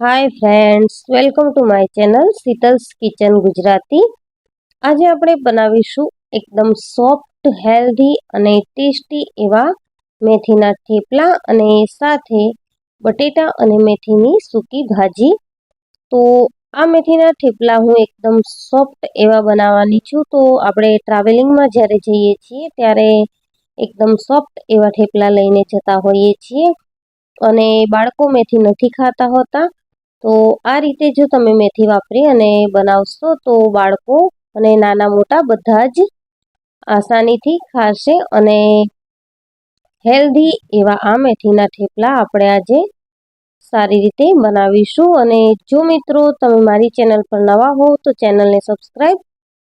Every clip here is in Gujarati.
Hi friends welcome to my channel Sheetal's kitchen Gujarati આજે આપણે બનાવીશું એકદમ સોફ્ટ હેલ્ધી અને ટેસ્ટી એવા મેથીના થેપલા અને સાથે બટેટા અને મેથીની સૂકી ભાજી. તો આ મેથીના થેપલા હું એકદમ સોફ્ટ એવા બનાવવાની છું. તો આપણે ટ્રાવેલિંગમાં જ્યારે જઈએ છીએ, ત્યારે એકદમ સોફ્ટ એવા થેપલા લઈને જતા હોઈએ છીએ. અને બાળકો મેથી નથી ખાતા હોતા. તો આ રીતે જો તમે મેથી વાપરી અને બનાવશો તો બાળકો અને નાના મોટા બધા જ આસાનીથી ખાશે અને હેલ્ધી એવા આ મેથીના થેપલા આપણે આજે સારી રીતે બનાવીશું. અને જો મિત્રો તમે મારી ચેનલ પર નવા હો તો ચેનલને સબસ્ક્રાઈબ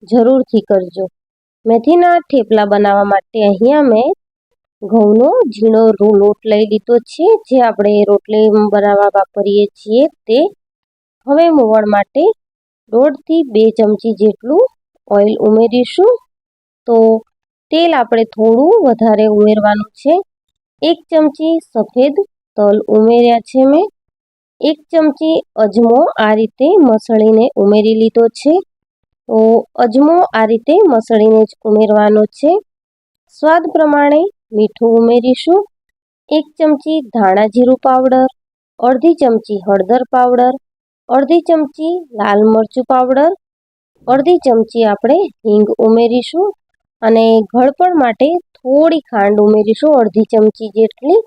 જરૂરથી કરજો. મેથીના થેપલા બનાવવા માટે અહીંયા મેં ઘઉંનો ઝીણો લોટ લઈ લીધો છે. જે આપણે રોટલી બનાવવા વાપરીએ છીએ તે હવે મોવણ માટે દોઢથી બે ચમચી જેટલું ઓઇલ ઉમેરીશું. તો તેલ આપણે થોડું વધારે ઉમેરવાનું છે. એક ચમચી સફેદ તલ ઉમેર્યા છે મેં. એક ચમચી અજમો આ રીતે મસળીને ઉમેરી લીધો છે. તો અજમો આ રીતે મસળીને જ ઉમેરવાનો છે. સ્વાદ પ્રમાણે મીઠું ઉમેરીશું. એક ચમચી ધાણા જીરું પાવડર, અડધી ચમચી હળદર પાવડર અડધી ચમચી લાલ મરચું પાવડર, અડધી ચમચી આપણે હિંગ ઉમેરીશું અને ગળપણ માટે થોડી ખાંડ ઉમેરીશું અડધી ચમચી જેટલી.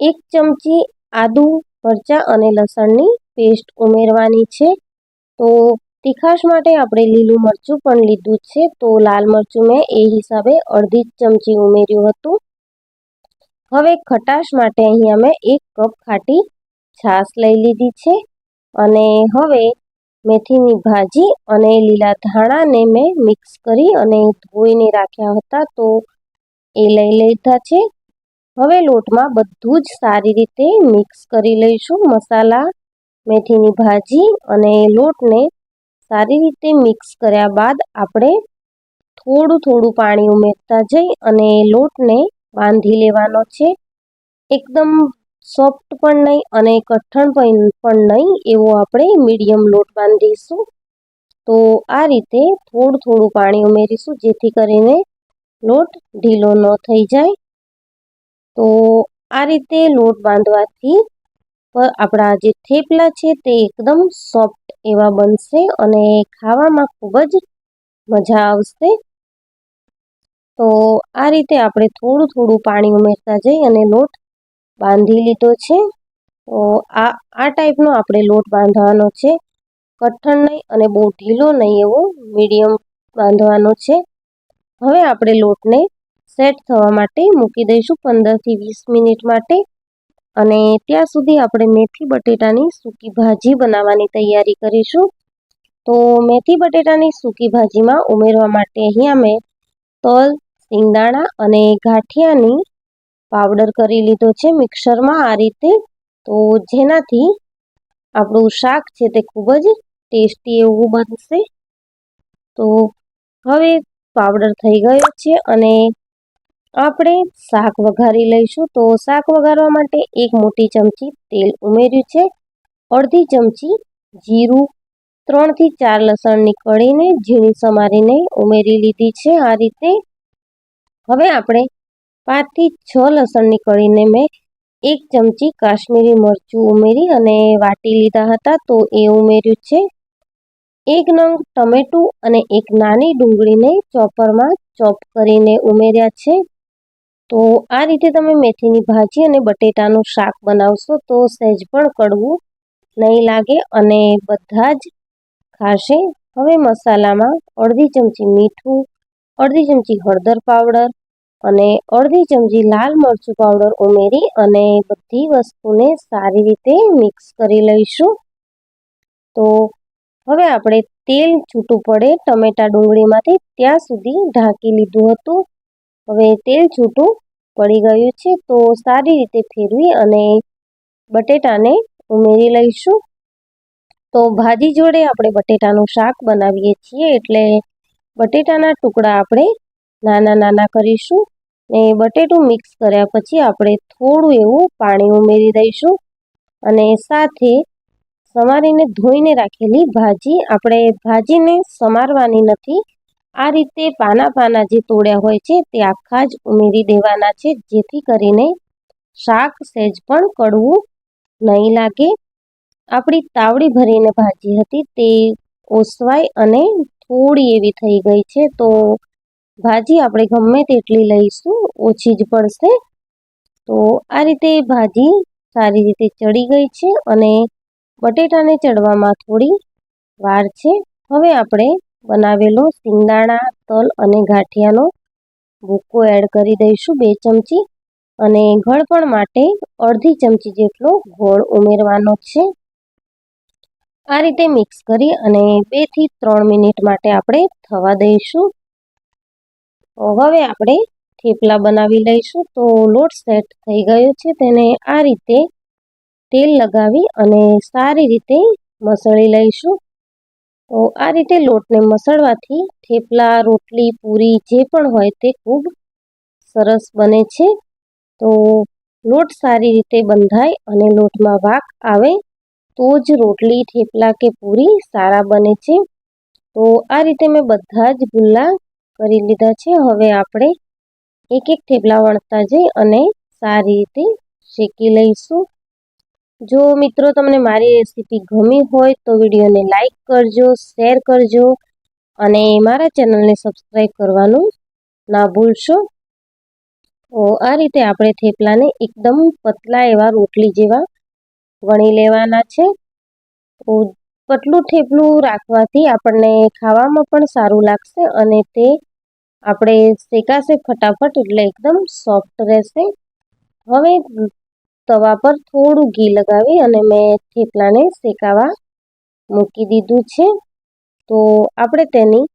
એક ચમચી આદુ મરચાં અને લસણની પેસ્ટ ઉમેરવાની છે. તો તીખાશ માટે આપણે લીલું મરચું પણ લીધું છે. તો લાલ મરચું મેં એ હિસાબે અડધી ચમચી ઉમેર્યું હતું. હવે ખટાશ માટે અહીંયા મેં એક કપ ખાટી છાશ લઈ લીધી છે. અને હવે મેથીની ભાજી અને લીલા ધાણાને મેં મિક્સ કરી અને ધોઈને રાખ્યા હતા તો એ લઈ લીધા છે. હવે લોટમાં બધું જ સારી રીતે મિક્સ કરી લઈશું. મસાલા, મેથીની ભાજી અને લોટને સારી રીતે મિક્સ કર્યા બાદ આપણે થોડું થોડું પાણી ઉમેરતા જઈ અને લોટને બાંધી લેવાનો છે. એકદમ સોફ્ટ પણ નહીં અને કઠણ પણ નહીં એવો આપણે મીડિયમ લોટ બાંધીશું. તો આ રીતે થોડું થોડું પાણી ઉમેરીશું જેથી કરીને લોટ ઢીલો ન થઈ જાય. તો આ રીતે લોટ બાંધવાથી આપણા જે થેપલા છે તે એકદમ સોફ્ટ એવા બનશે અને ખાવામાં ખૂબ જ મજા આવશે. તો આ રીતે આપણે થોડું થોડું પાણી ઉમેરતા જઈ અને લોટ બાંધી લીધો છે. તો આ આ ટાઈપનો આપણે લોટ બાંધવાનો છે. કઠણ નહીં અને બહુ ઢીલો નહીં એવો, મીડિયમ બાંધવાનો છે. હવે આપણે લોટને સેટ થવા માટે મૂકી દઈશું પંદરથી વીસ મિનિટ માટે. અને ત્યાં સુધી આપણે મેથી બટેટાની સૂકી ભાજી બનાવવાની તૈયારી કરીશું. તો મેથી બટેટાની સૂકી ભાજીમાં ઉમેરવા માટે અહીંયા મેં તલ, સિંગદાણા અને ગાંઠિયાની પાવડર કરી લીધો છે મિક્સરમાં આ રીતે. તો જેનાથી આપણું શાક છે તે ખૂબ જ ટેસ્ટી એવું બનશે. તો હવે પાવડર થઈ ગયો છે અને આપણે શાક વઘારી લઈશું. તો શાક વઘારવા માટે એક મોટી ચમચી તેલ ઉમેર્યું છે. અડધી ચમચી જીરું, ત્રણથી ચાર લસણની કળીને ઝીણી સમારીને ઉમેરી લીધી છે આ રીતે. હવે આપણે પાંચથી છ લસણની નીકળીને મેં એક ચમચી કાશ્મીરી મરચું ઉમેરી અને વાટી લીધા હતા તો એ ઉમેર્યું છે. એક નંગ ટમેટું અને એક નાની ડુંગળીને ચોપરમાં ચોપ કરીને ઉમેર્યા છે. તો આ રીતે તમે મેથીની ભાજી અને બટેટાનું શાક બનાવશો તો સહેજ પણ કડવું નહીં લાગે અને બધા જ ખાશે. હવે મસાલામાં અડધી ચમચી મીઠું, અડધી ચમચી હળદર પાવડર અને અડધી ચમચી લાલ મરચું પાવડર ઉમેરી અને બધી વસ્તુને સારી રીતે મિક્સ કરી લઈશું. તો હવે આપણે તેલ છૂટું પડે ટમેટા ડુંગળીમાંથી ત્યાં સુધી ઢાંકી લીધું હતું. હવે તેલ છૂટું પડી ગયું છે તો સારી રીતે ફેરવી અને બટેટાને ઉમેરી લઈશું. તો ભાજી જોડે આપણે બટેટાનું શાક બનાવીએ છીએ એટલે બટેટાના ટુકડા આપણે નાના નાના કરીશું ને બટેટું મિક્સ કર્યા પછી આપણે થોડું એવું પાણી ઉમેરી દઈશું અને સાથે સમારીને ધોઈને રાખેલી ભાજી આપણે ભાજીને સમારવાની નથી. આ રીતે પાના પાના જે તોડ્યા હોય છે તે આખા જ ઉમેરી દેવાના છે, જેથી કરીને શાક સહેજ પણ કડવું નહીં લાગે. આપણી તાવડી ભરીને ભાજી હતી તે ઓસવાય અને થોડી એવી થઈ ગઈ છે, તો ભાજી આપણે ગમે તેટલી લઈશું, ઓછી જ પડશે. તો આ રીતે ભાજી સારી રીતે ચડી ગઈ છે અને બટેટાને ચડવામાં થોડી વાર છે. હવે આપણે બનાવેલો સિંગદાણા તલ અને ગાંઠિયાનો ભૂકો એડ કરી દઈશું બે ચમચી અને ગળપણ માટે અડધી ચમચી જેટલો ગોળ ઉમેરવાનો છે. આ રીતે મિક્સ કરી અને બેથી ત્રણ મિનિટ માટે આપણે થવા દઈશું. હવે આપણે થેપલા બનાવી લઈશું. તો લોટ સેટ થઈ ગયો છે. તેને આ રીતે તેલ લગાવી અને સારી રીતે મસળી લઈશું. તો આ રીતે લોટને મસળવાથી થેપલા, રોટલી, પૂરી જે પણ હોય તે ખૂબ સરસ બને છે. તો લોટ સારી રીતે બંધાય અને લોટમાં વાક આવે તો જ રોટલી, થેપલા કે પૂરી સારા બને છે. તો આ રીતે મેં બધા જ ગુલ્લા કરી લીધા છે. હવે આપણે એક એક થેપલા વણતા જઈ અને સારી રીતે શેકી લઈશું. જો મિત્રો તમને મારી રેસીપી ગમી હોય તો વિડીયોને લાઇક કરજો, શેર કરજો અને મારા ચેનલને સબસ્ક્રાઈબ કરવાનું ના ભૂલશો. તો આ રીતે આપણે થેપલાને એકદમ પતલા એવા રોટલી જેવા વણી લેવાના છે. તો પતલું થેપલું રાખવાથી આપણને ખાવામાં પણ સારું લાગશે અને તે આપણે શેકાશે ફટાફટ એટલે એકદમ સોફ્ટ રહેશે. હવે તવા પર થોડું ઘી લગાવી અને મેં થેપલાને શેકાવા મૂકી દીધું છે. તો આપણે તેની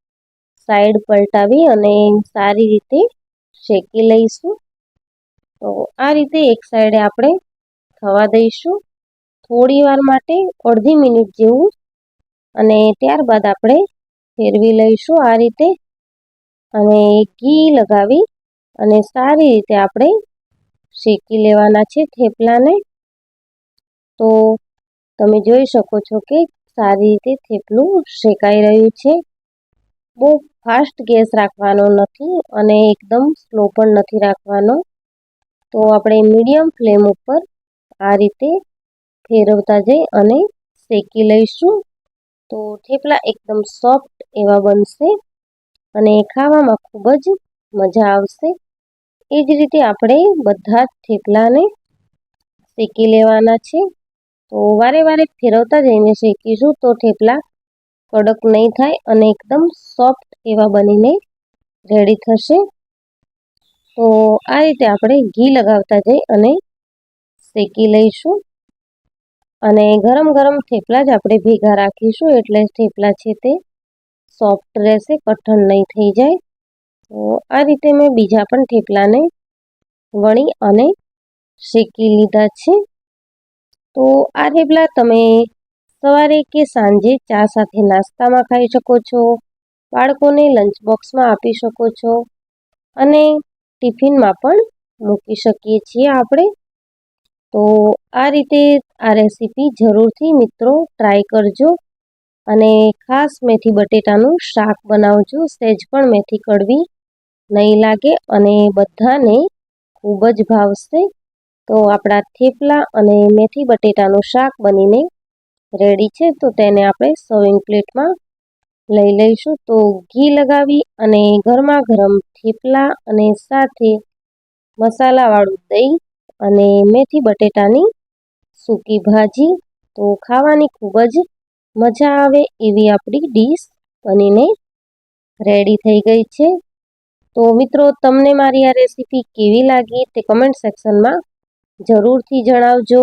સાઈડ પલટાવી અને સારી રીતે શેકી લઈશું. તો આ રીતે એક સાઈડે આપણે થવા દઈશું. થોડી વાર માટે અડધી મિનિટ જેવું અને ત્યારબાદ આપણે ફેરવી લઈશું આ રીતે. અને ઘી લગાવી અને સારી રીતે આપણે શેકી લેવાના છે થેપલાને. તો તમે જોઈ શકો છો કે સારી રીતે થેપલું શેકાઈ રહ્યું છે. બહુ ફાસ્ટ ગેસ રાખવાનો નથી અને એકદમ સ્લો પણ નથી રાખવાનો. તો આપણે મીડિયમ ફ્લેમ ઉપર આ રીતે ફેરવતા જઈ અને શેકી લઈશું. તો થેપલા એકદમ સોફ્ટ એવા બનશે અને ખાવામાં ખૂબ જ મજા આવશે. એ જ રીતે આપણે બધા જ થેપલાને શેકી લેવાના છે. તો વારે વારે ફેરવતા જઈને શેકીશું તો થેપલા કડક નહીં થાય અને એકદમ સોફ્ટ એવા બનીને રેડી થશે. તો આ રીતે આપણે ઘી લગાવતા જઈ અને શેકી લઈશું. અને ગરમ ગરમ થેપલા જ આપણે ભેગા રાખીશું એટલે થેપલા છે તે સોફ્ટ રહેશે, કઠણ નહીં થઈ જાય. તો આ રીતે મેં બીજા પણ થેપલાને વણી અને શેકી લીધા છે. તો આ થેપલા તમે સવારે કે સાંજે ચા સાથે નાસ્તામાં ખાઈ શકો છો, બાળકોને લંચ બોક્સમાં આપી શકો છો અને ટિફિનમાં પણ મૂકી શકીએ છીએ આપણે. તો આ રીતે આ રેસીપી જરૂરથી મિત્રો ટ્રાય કરજો અને ખાસ મેથી બટેટાનું શાક બનાવજો સહેજ પણ મેથી કડવી નહીં લાગે અને બધાને ખૂબ જ ભાવશે. તો આપણા થેપલા અને મેથી બટેટાનું શાક બનીને રેડી છે, તો તેને આપણે સર્વિંગ પ્લેટમાં લઈ લઈશું. તો ઘી લગાવી અને ગરમા ગરમ થેપલા અને સાથે મસાલાવાળું દહીં અને મેથી બટેટાની સૂકી ભાજી. તો ખાવાની ખૂબ જ મજા આવે એવી આપણી ડીશ બનીને રેડી થઈ ગઈ છે. તો મિત્રો, તમને મારી આ રેસીપી કેવી લાગી તે કમેન્ટ સેક્શનમાં જરૂરથી જણાવજો.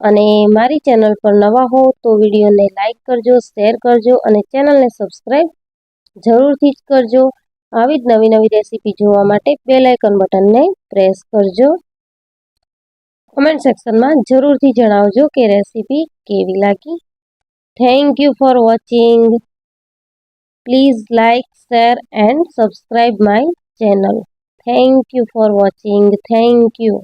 અને મારી ચેનલ પર નવા હો તો વિડીયોને લાઇક કરજો શેર કરજો અને ચેનલને સબસ્ક્રાઈબ જરૂરથી જ કરજો. આવી જ નવી નવી રેસીપી જોવા માટે બેલ બટનને પ્રેસ કરજો. કમેન્ટ સેક્શનમાં જરૂરથી જણાવજો કે રેસીપી કેવી લાગી thank you for watching please like share and subscribe my channel thank you for watching thank you